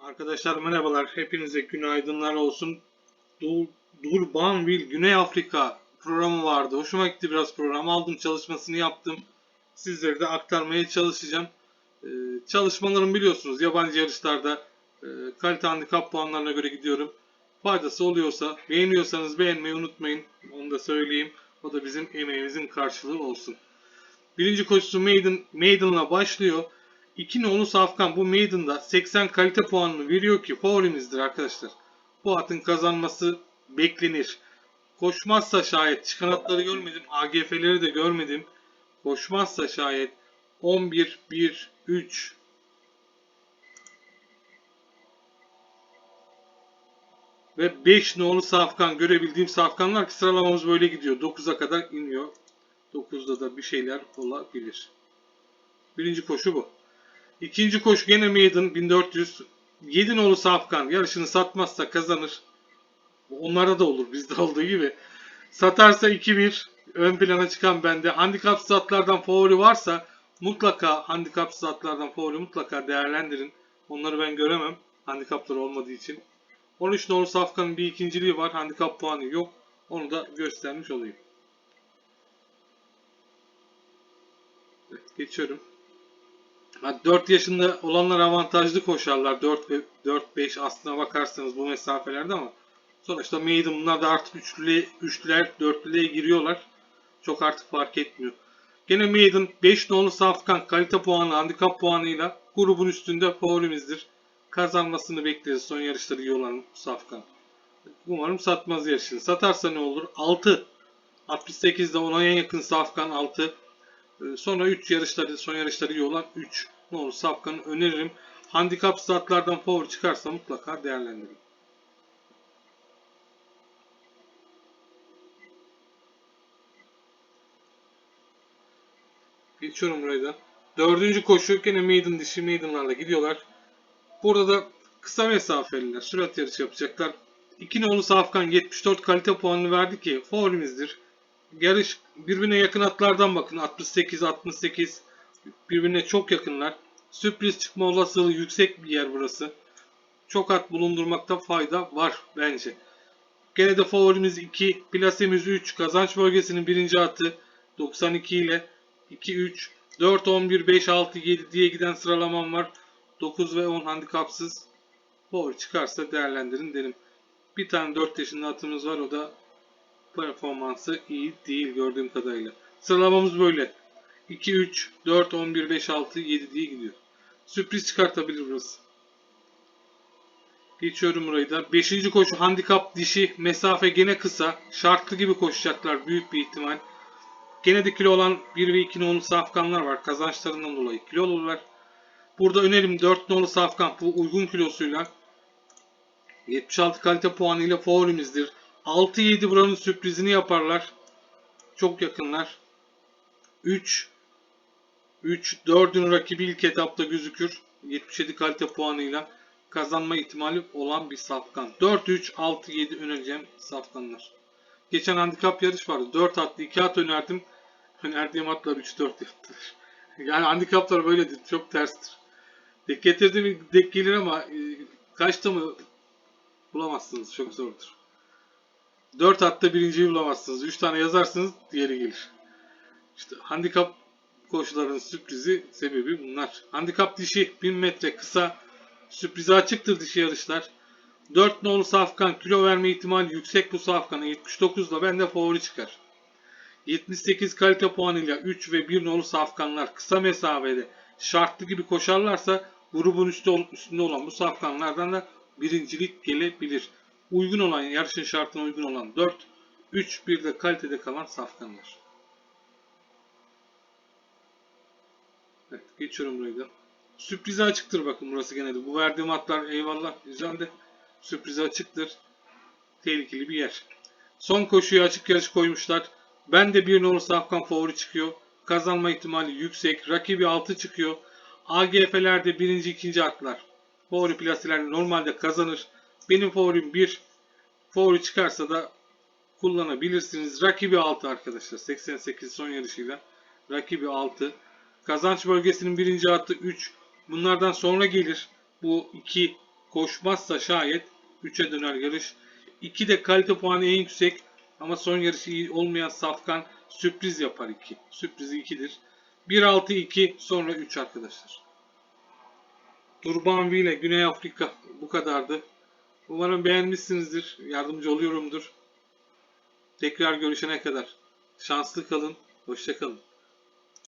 Arkadaşlar merhabalar. Hepinize günaydınlar olsun. Dur, Durbanville Güney Afrika programı vardı. Hoşuma gitti biraz program. Aldım çalışmasını yaptım. Sizlere de aktarmaya çalışacağım. Ee, çalışmalarım biliyorsunuz yabancı yarışlarda e, kalite handikap puanlarına göre gidiyorum. Faydası oluyorsa beğeniyorsanız beğenmeyi unutmayın. Onu da söyleyeyim. O da bizim emeğimizin karşılığı olsun. Birinci koşusu Maiden, Maiden'la başlıyor. 2 nolu Safkan bu Maiden'da 80 kalite puanını veriyor ki favorimizdir arkadaşlar. Bu atın kazanması beklenir. Koşmazsa şayet çıkan atları görmedim. AGF'leri de görmedim. Koşmazsa şayet 11 1 3 ve 5 nolu Safkan görebildiğim Safkanlar ki sıralamamız böyle gidiyor. 9'a kadar iniyor. 9'da da bir şeyler olabilir. Birinci koşu bu. İkinci koşu gene Maiden 1400. 7 nolu Safkan yarışını satmazsa kazanır. Onlarda da olur bizde olduğu gibi. Satarsa 2-1 ön plana çıkan bende. Handikapsız atlardan favori varsa mutlaka handikapsız atlardan favori mutlaka değerlendirin. Onları ben göremem handikapları olmadığı için. 13 nolu Safkan'ın bir ikinciliği var. Handikap puanı yok. Onu da göstermiş olayım. Evet, geçiyorum. 4 yaşında olanlar avantajlı koşarlar. 4 ve 4-5 aslına bakarsanız bu mesafelerde ama sonuçta maiden bunlar da artık üçlüye, üçlüler, dörtlüye giriyorlar. Çok artık fark etmiyor. Gene maiden 5 nolu Safkan kalite puanı, handikap puanıyla grubun üstünde favorimizdir. Kazanmasını bekleriz son yarışları iyi olan Safkan. Umarım satmaz yarışını. Satarsa ne olur? 6. 68'de ona en yakın Safkan 6. Ee, Sonra 3 yarışları, son yarışları iyi olan 3. Ne olur Safkan'ı öneririm. Handikap statlardan favori çıkarsa mutlaka değerlendirin. Geçiyorum burayı da. Dördüncü koşu gene maiden dişi maidenlarla gidiyorlar. Burada da kısa mesafeliler. Sürat yarışı yapacaklar. 2 nolu Safkan 74 kalite puanını verdi ki favorimizdir yarış birbirine yakın atlardan bakın. 68 68 birbirine çok yakınlar. Sürpriz çıkma olasılığı yüksek bir yer burası. Çok at bulundurmakta fayda var bence. Gene de favorimiz 2, plasemiz 3, kazanç bölgesinin birinci atı 92 ile 2 3 4 11 5 6 7 diye giden sıralamam var. 9 ve 10 handikapsız. Favori çıkarsa değerlendirin derim. Bir tane 4 yaşında atımız var o da performansı iyi değil gördüğüm kadarıyla. Sıralamamız böyle. 2, 3, 4, 11, 5, 6, 7 diye gidiyor. Sürpriz çıkartabilir burası. Geçiyorum burayı da. 5. koşu handikap dişi. Mesafe gene kısa. Şartlı gibi koşacaklar büyük bir ihtimal. Gene de kilo olan 1 ve 2 nolu safkanlar var. Kazançlarından dolayı kilo olurlar. Burada önerim 4 nolu safkan. Bu uygun kilosuyla 76 kalite puanıyla favorimizdir. 6-7 buranın sürprizini yaparlar. Çok yakınlar. 3 3 4'ün rakibi ilk etapta gözükür. 77 kalite puanıyla kazanma ihtimali olan bir safkan. 4-3 6-7 önereceğim safkanlar. Geçen handikap yarış vardı. 4 atlı 2 at önerdim. Önerdiğim atlar 3-4 yaptılar. Yani handikaplar böyledir. Çok terstir. Dek getirdiğim dek gelir ama e, kaçta mı bulamazsınız. Çok zordur. 4 hatta birinciyi bulamazsınız. 3 tane yazarsınız diğeri gelir. İşte handikap koşularının sürprizi sebebi bunlar. Handikap dişi 1000 metre kısa. Sürprize açıktır dişi yarışlar. 4 nolu safkan kilo verme ihtimali yüksek bu safkana 79'da bende favori çıkar. 78 kalite puanıyla 3 ve 1 nolu safkanlar kısa mesafede şartlı gibi koşarlarsa grubun üstünde olan bu safkanlardan da birincilik gelebilir uygun olan, yarışın şartına uygun olan 4, 3, 1 de kalitede kalan safkanlar. Evet, geçiyorum burayı da. Sürprize açıktır bakın burası genelde. Bu verdiğim atlar eyvallah güzel de sürprize açıktır. Tehlikeli bir yer. Son koşuya açık yarış koymuşlar. Ben de bir numaralı safkan favori çıkıyor. Kazanma ihtimali yüksek. Rakibi 6 çıkıyor. AGF'lerde birinci ikinci atlar. Favori plaseler normalde kazanır. Benim favorim 1. Favori çıkarsa da kullanabilirsiniz. Rakibi 6 arkadaşlar. 88 son yarışıyla. Rakibi 6. Kazanç bölgesinin birinci atı 3. Bunlardan sonra gelir. Bu 2 Koşmazsa şayet 3'e döner yarış. 2 de kalite puanı en yüksek ama son yarışı iyi olmayan Safkan sürpriz yapar 2. Sürprizi 2'dir. 1-6-2 sonra 3 arkadaşlar. Durban V ile Güney Afrika bu kadardı. Umarım beğenmişsinizdir. Yardımcı oluyorumdur. Tekrar görüşene kadar. Şanslı kalın. Hoşça kalın.